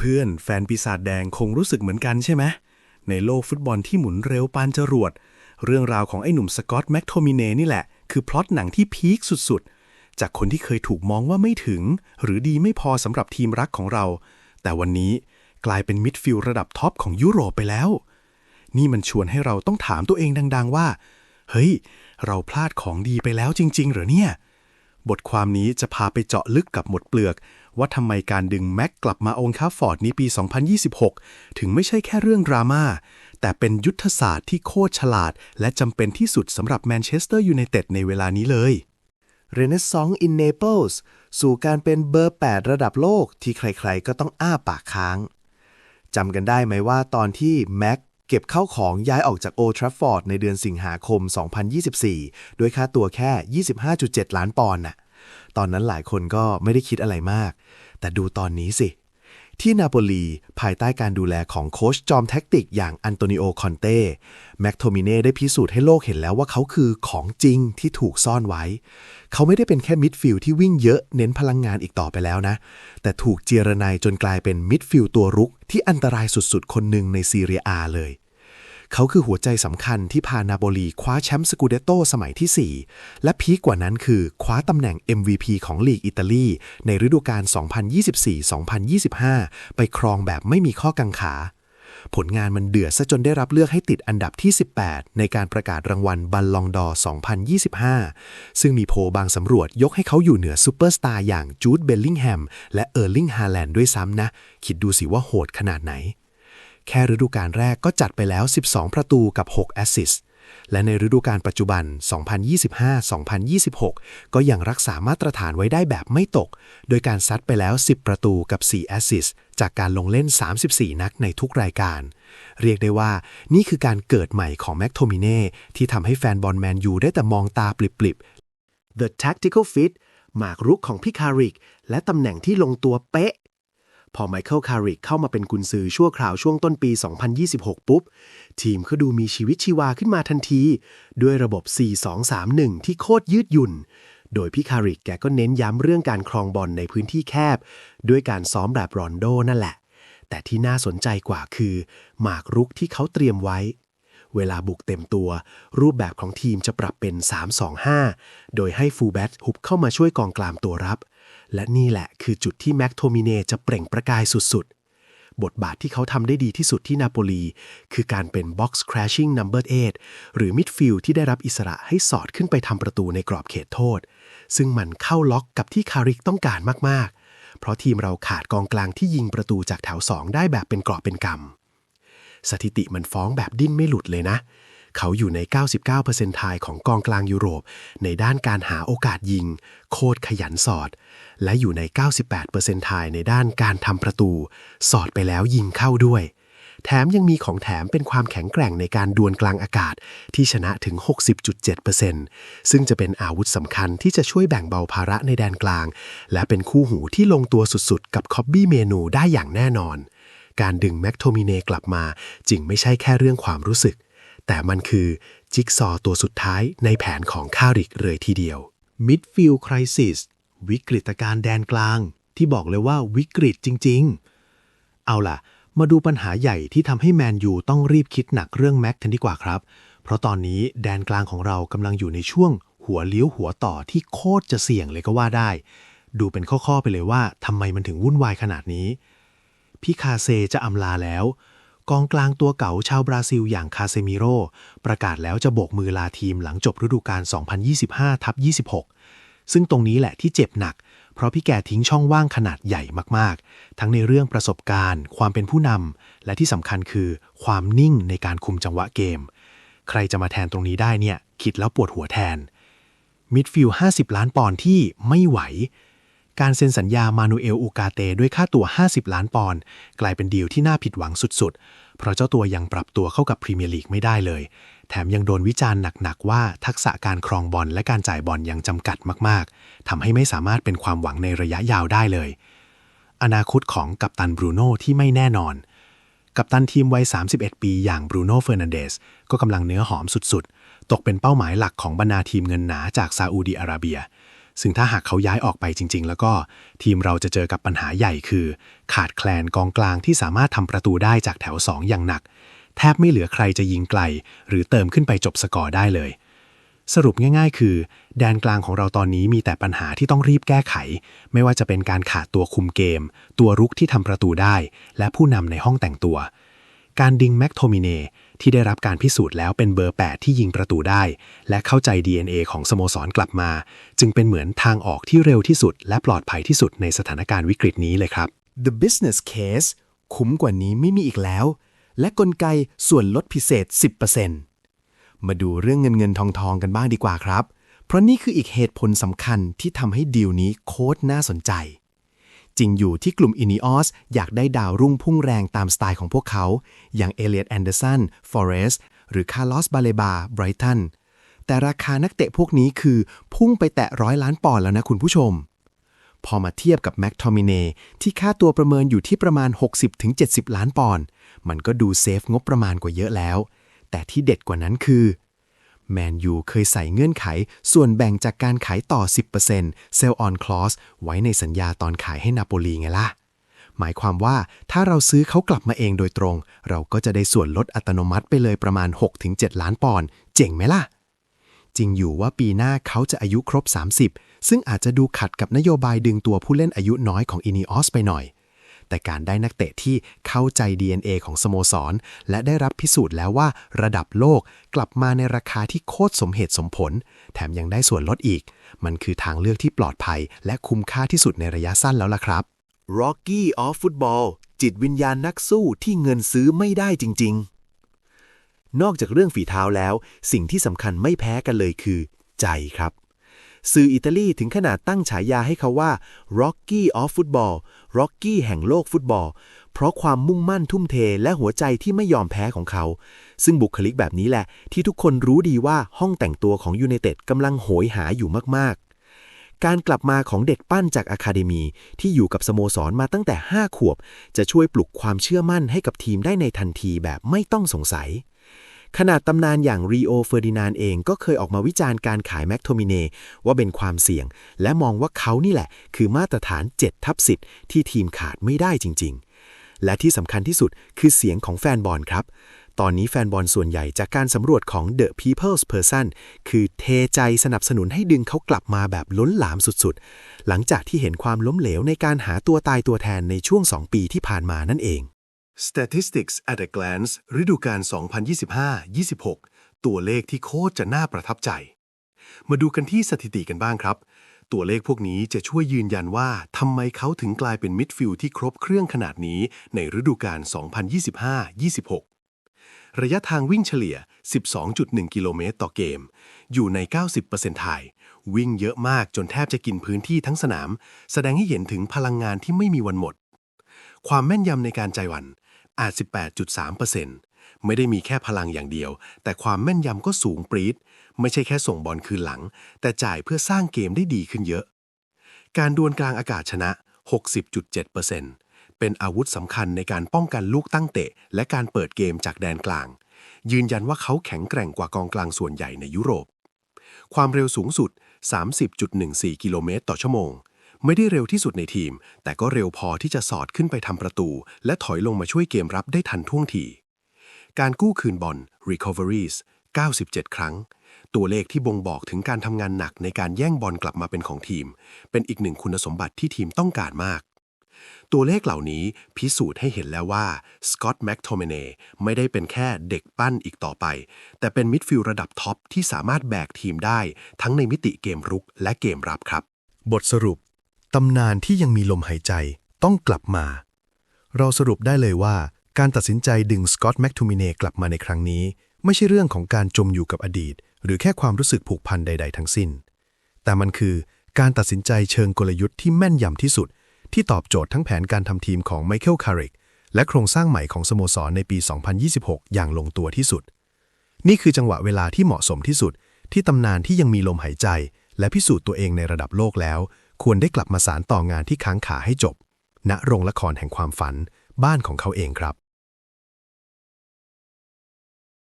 เพื่อนๆ แฟนปีศาจแดงคงรู้สึกเหมือนกันใช่ไหม ในโลกฟุตบอลที่หมุนเร็วปานจรวด เรื่องราวของไอ้หนุ่มสกอตแม็กโทมิเนนี่แหละ คือพล็อตหนังที่พีคสุดๆ จากคนที่เคยถูกมองว่าไม่ถึง หรือดีไม่พอสำหรับทีมรักของเรา แต่วันนี้กลายเป็นมิดฟิลด์ระดับท็อปของยุโรปไปแล้ว นี่มันชวนให้เราต้องถามตัวเองดัง ๆ ว่า เฮ้ย เราพลาดของดีไปแล้วจริง ๆ หรือเนี่ย บทความนี้จะพาไปเจาะลึกกับหมดเปลือก ว่าทำไมการดึงแม็กกลับมาองค์คาฟอร์ดในปี 2026 ถึงไม่ใช่แค่เรื่องดราม่า แต่เป็นยุทธศาสตร์ที่โคตรฉลาด และจำเป็นที่สุดสำหรับแมนเชสเตอร์ยูไนเต็ดในเวลานี้เลยเรเนซองส์อินเนเปิลส์สู่การเป็นเบอร์ 8 ระดับโลกที่ใครๆ ก็ต้องอ้าปากค้างจำกันได้ไหมว่าตอนที่แม็กเก็บเข้าของย้ายออกจากโอทราฟอร์ดในเดือนสิงหาคม 2024 ด้วยค่าตัวแค่ 25.7 ล้านปอนด์น่ะ ตอนนั้นหลายคนก็ไม่ได้คิดอะไรมาก แต่ดูตอนนี้สิ ที่นาโปลีภายใต้การดูแลของโค้ชจอมแท็กติกอย่างอันโตนิโอคอนเต้แม็กโทมิเน่ได้พิสูจน์ให้โลกเห็นแล้วว่าเขาคือของจริงที่ถูกซ่อนไว้ เขาไม่ได้เป็นแค่มิดฟิลด์ที่วิ่งเยอะเน้นพลังงานอีกต่อไปแล้วนะ แต่ถูกเจรนายจนกลายเป็นมิดฟิลด์ตัวรุกที่อันตรายสุดๆ คนหนึ่งในซีเรียอาเลย เขาคือหัวใจสำคัญที่พานาโปลีคว้าแชมป์สกูเดโตสมัยที่ 4 และพีกกว่านั้นคือคว้าตำแหน่ง MVP ของลีกอิตาลีในฤดูกาล 2024-2025 ไปครองแบบไม่มีข้อกังขา ผลงานมันเดือดซะจนได้รับเลือกให้ติดอันดับที่ 18 ในการประกาศรางวัลบัลลองดอร์2025 ซึ่งมีโพบางสำรวจยกให้เขาอยู่เหนือซูเปอร์สตาร์อย่างจูดเบลลิงแฮมและเออร์ลิงฮาแลนด์ด้วยซ้ำนะ คิดดูสิว่าโหดขนาดไหน แค่ฤดูกาลแรกก็จัดไปแล้ว 12 ประตูกับ 6 แอสซิสและในฤดูกาลปัจจุบัน 2025-2026 ก็ยังรักษามาตรฐานไว้ได้แบบไม่ตก โดยการซัดไปแล้ว 10 ประตูกับ 4 แอสซิสจากการลงเล่น 34 นัดในทุกรายการ เรียกได้ว่านี่คือการเกิดใหม่ของแม็กโทมิเน่ที่ทำให้แฟนบอลแมนยูได้แต่มองตาปลิบๆ The Tactical Fit หมากรุกของพี่คาริก และตำแหน่งที่ลงตัวเป๊ะ พอไมเคิลคาริกเข้ามาเป็นกุนซือชั่วคราวช่วงต้นปี 2026 ปุ๊บ ทีมก็ดูมีชีวิตชีวาขึ้นมาทันที ด้วยระบบ 4-2-3-1 ที่โคตรยืดหยุ่น โดยพี่คาริกแกก็เน้นย้ำเรื่องการครองบอลในพื้นที่แคบ ด้วยการซ้อมแบบรอนโดนั่นแหละ แต่ที่น่าสนใจกว่าคือหมากรุกที่เขาเตรียมไว้เวลาบุกเต็มตัว รูปแบบของทีมจะปรับเป็น 3-2-5 โดยให้ฟูลแบ็กฮุบเข้ามาช่วยกองกลางตัวรับ และนี่แหละคือจุดที่แม็กโทมิเนจะเปล่งประกายสุดๆ บทบาทที่เขาทำได้ดีที่สุดที่นาโปลี คือการเป็น Box Crashing Number 8 หรือมิดฟิลด์ที่ได้รับอิสระให้สอดขึ้นไปทำประตูในกรอบเขตโทษ ซึ่งมันเข้าล็อกกับที่คาริกต้องการมากๆ เพราะทีมเราขาดกองกลางที่ยิงประตูจากแถว2ได้แบบเป็นกรอบเป็นกำสถิติมันฟ้องแบบดิ้นไม่หลุดเลยนะ เขาอยู่ใน 99%ทายของกองกลางยุโรป ในด้านการหาโอกาสยิง โคตรขยันสอด และอยู่ใน 98%ทายในด้านการทำประตู สอดไปแล้วยิงเข้าด้วย แถมยังมีของแถมเป็นความแข็งแกร่งในการดวลกลางอากาศที่ชนะถึง 60.7%ซึ่งจะเป็นอาวุธสำคัญที่จะช่วยแบ่งเบาภาระในแดนกลาง และเป็นคู่หูที่ลงตัวสุดๆ กับคอบบี้เมนูได้อย่างแน่นอนการดึงแม็กโทมิเนกลับมาจึงไม่ใช่แค่เรื่องความรู้สึก แต่มันคือจิ๊กซอตัวสุดท้ายในแผนของคาริกเลยทีเดียว Midfield Crisis วิกฤตการณ์แดนกลาง ที่บอกเลยว่าวิกฤตจริง ๆ เอาล่ะ มาดูปัญหาใหญ่ที่ทำให้แมนยูต้องรีบคิดหนักเรื่องแม็กกันดีกว่าครับ เพราะตอนนี้แดนกลางของเรากำลังอยู่ในช่วงหัวเลี้ยวหัวต่อที่โคตรจะเสี่ยงเลยก็ว่าได้ ดูเป็นข้อ ๆ ไปเลยว่าทำไมมันถึงวุ่นวายขนาดนี้ พี่คาเซจะอำลาแล้ว กองกลางตัวเก่าชาวบราซิลอย่างคาเซมิโรประกาศแล้วจะโบกมือลาทีมหลังจบฤดูกาล 2025ทับ26 ซึ่งตรงนี้แหละที่เจ็บหนัก เพราะพี่แกทิ้งช่องว่างขนาดใหญ่มากๆ ทั้งในเรื่องประสบการณ์ ความเป็นผู้นำและที่สำคัญคือ ความนิ่งในการคุมจังหวะเกม ใครจะมาแทนตรงนี้ได้เนี่ยคิดแล้วปวดหัวแทนมิดฟิลด์50 ล้านปอนด์ที่ไม่ไหว การเซ็นสัญญามานูเอลอูกาเตด้วยค่าตัว 50 ล้านปอนด์กลายเป็นดีลที่น่าผิดหวังสุดๆ เพราะเจ้าตัวยังปรับตัวเข้ากับพรีเมียร์ลีกไม่ได้เลย แถมยังโดนวิจารณ์หนักๆ ว่าทักษะการครองบอลและการจ่ายบอลยังจำกัดมากๆทำให้ไม่สามารถเป็นความหวังในระยะยาวได้เลย อนาคตของกัปตันบรูโน่ที่ไม่แน่นอน กัปตันทีมวัย 31 ปีอย่างบรูโน่เฟอร์นันเดสก็กำลังเนื้อหอมสุดๆ ตกเป็นเป้าหมายหลักของบรรดาทีมเงินหนาจากซาอุดีอาระเบีย ซึ่งถ้าหากเขาย้ายออกไปจริง ๆ แล้วก็ทีมเราจะเจอกับปัญหาใหญ่คือ ขาดแคลนกองกลางที่สามารถทำประตูได้จากแถว 2 อย่างหนัก แทบไม่เหลือใครจะยิงไกล หรือเติมขึ้นไปจบสกอร์ได้เลย สรุปง่าย ๆ คือ แดนกลางของเราตอนนี้มีแต่ปัญหาที่ต้องรีบแก้ไข ไม่ว่าจะเป็นการขาดตัวคุมเกม ตัวรุกที่ทำประตูได้ และผู้นำในห้องแต่งตัว การดิงแม็กโทมิเนที่ได้รับการพิสูจน์แล้วเป็นเบอร์ 8 ที่ยิงประตูได้ และเข้าใจ DNA ของสโมสรกลับมา จึงเป็นเหมือนทางออกที่เร็วที่สุด และปลอดภัยที่สุดในสถานการณ์วิกฤตนี้เลยครับ The business case คุ้มกว่านี้ไม่มีอีกแล้ว และกลไกส่วนลดพิเศษ 10%มาดูเรื่องเงินเงินทองทองกันบ้างดีกว่าครับ เพราะนี่คืออีกเหตุผลสำคัญที่ทำให้ดีลนี้โคตรน่าสนใจ จริงอยู่ที่กลุ่มอินิออสอยากได้ดาวรุ่งพุ่งแรงตามสไตล์ของพวกเขา อย่างเอเลียตแอนเดอร์สัน ฟอเรสต์หรือคาร์ลอส บาเลบา ไบรตัน แต่ราคานักเตะพวกนี้คือพุ่งไปแตะร้อยล้านปอนด์แล้วนะคุณผู้ชม พอมาเทียบกับแม็กทอมิเนที่ค่าตัวประเมินอยู่ที่ประมาณ 60-70 ล้านปอนด์ มันก็ดูเซฟงบประมาณกว่าเยอะแล้ว แต่ที่เด็ดกว่านั้นคือ แมนยูเคยใส่เงื่อนไข ส่วนแบ่งจากการขายต่อ 10% Sell on Clause ไว้ในสัญญาตอนขายให้นาโปลีไงล่ะ หมายความว่าถ้าเราซื้อเขากลับมาเองโดยตรง เราก็จะได้ส่วนลดอัตโนมัติไปเลยประมาณ 6-7 ล้านปอนด์เจ๋งไหมล่ะ จริงอยู่ว่าปีหน้าเขาจะอายุครบ 30 ซึ่งอาจจะดูขัดกับนโยบายดึงตัวผู้เล่นอายุน้อยของอินิออสไปหน่อย แต่การได้นักเตะที่เข้าใจ DNA ของสโมสร และได้รับพิสูจน์แล้วว่าระดับโลกกลับมาในราคาที่โคตรสมเหตุสมผล แถมยังได้ส่วนลดอีก มันคือทางเลือกที่ปลอดภัย และคุ้มค่าที่สุดในระยะสั้นแล้วล่ะครับ Rocky of Football จิตวิญญาณนักสู้ที่เงินซื้อไม่ได้จริง ๆ นอกจากเรื่องฝีเท้าแล้ว สิ่งที่สำคัญไม่แพ้กันเลยคือ ใจครับ สื่ออิตาลีถึงขนาดตั้งฉายาให้เขาว่า Rocky of Football Rocky แห่งโลกฟุตบอล เพราะความมุ่งมั่นทุ่มเทและหัวใจที่ไม่ยอมแพ้ของเขา ซึ่งบุคลิกแบบนี้แหละ ที่ทุกคนรู้ดีว่าห้องแต่งตัวของยู i นเต็ดกำลังโหยหาอยู่มากๆ การกลับมาของเด็กปั้นจากอะคาเดมีที่อยู่กับสโมสรมาตั้งแต่ 5 ขวบ จะช่วยปลุกความเชื่อมั่นให้กับทีมได้ในทันทีแบบไม่ต้องสงสัย ขนาดตำนานอย่างรีโอเฟอร์ดินานเองก็เคยออกมาวิจารณ์การขายแม็กโทมิเนว่าเป็นความเสี่ยง และมองว่าเขานี่แหละ คือมาตรฐาน7ทับสิที่ทีมขาดไม่ได้จริง ๆ และที่สำคัญที่สุดคือเสียงของแฟนบอลครับ ตอนนี้แฟนบอลส่วนใหญ่จากการสำรวจของ The People's Person คือเทใจสนับสนุนให้ดึงเขากลับมาแบบล้นหลามสุดๆ หลังจากที่เห็นความล้มเหลวในการหาตัวตายตัวแทนในช่วง 2 ปีที่ผ่านมานั่นเอง Statistics at a glance ฤดูกาล 2025-26 ตัวเลขที่โคตรจะน่าประทับใจ มาดูกันที่สถิติกันบ้างครับ ตัวเลขพวกนี้จะช่วยยืนยันว่าทำไมเขาถึงกลายเป็นมิดฟิลด์ที่ครบเครื่องขนาดนี้ในฤดูกาล 2025-26 ระยะทางวิ่งเฉลี่ย 12.1 กิโลเมตรต่อเกม อยู่ใน 90%ไทยวิ่งเยอะมากจนแทบจะกินพื้นที่ทั้งสนาม แสดงให้เห็นถึงพลังงานที่ไม่มีวันหมดความแม่นยำในการใจวัน 88.3%ไม่ได้มีแค่พลังอย่างเดียว แต่ความแม่นยำก็สูงปรี๊ด ไม่ใช่แค่ส่งบอลคืนหลัง แต่จ่ายเพื่อสร้างเกมได้ดีขึ้นเยอะ การดวลกลางอากาศชนะ 60.7%เป็นอาวุธสำคัญในการป้องกันลูกตั้งเตะ และการเปิดเกมจากแดนกลาง ยืนยันว่าเขาแข็งแกร่งกว่ากองกลางส่วนใหญ่ในยุโรป ความเร็วสูงสุด 30.14 กิโลเมตรต่อชั่วโมง ไม่ได้เร็วที่สุดในทีม แต่ก็เร็วพอที่จะสอดขึ้นไปทำประตู และถอยลงมาช่วยเกมรับได้ทันท่วงที การกู้คืนบอล recoveries 97 ครั้ง ตัวเลขที่บ่งบอกถึงการทำงานหนักในการแย่งบอลกลับมาเป็นของทีม เป็นอีกหนึ่งคุณสมบัติที่ทีมต้องการมาก ตัวเลขเหล่านี้พิสูจน์ให้เห็นแล้วว่าสกอตต์แม็กโทเมเนไม่ได้เป็นแค่เด็กปั้นอีกต่อไป แต่เป็นมิดฟิลด์ระดับท็อปที่สามารถแบกทีมได้ทั้งในมิติเกมรุกและเกมรับครับ บทสรุป ตำนานที่ยังมีลมหายใจต้องกลับมา เราสรุปได้เลยว่าการตัดสินใจดึงสกอตต์แม็กทูมิเนกลับมาในครั้งนี้ ไม่ใช่เรื่องของการจมอยู่กับอดีต หรือแค่ความรู้สึกผูกพันใด ๆ ทั้งสิ้น แต่มันคือการตัดสินใจเชิงกลยุทธ์ที่แม่นยำที่สุด ที่ตอบโจทย์ทั้งแผนการทำทีมของไมเคิลคาริกและโครงสร้างใหม่ของสโมสรในปี 2026 อย่างลงตัวที่สุด นี่คือจังหวะเวลาที่เหมาะสมที่สุด ที่ตำนานที่ยังมีลมหายใจ และพิสูจน์ตัวเองในระดับโลกแล้ว ควรได้กลับมาสารต่องานที่ค้างขาให้จบ ณโรงละครแห่งความฝัน บ้านของเขาเองครับ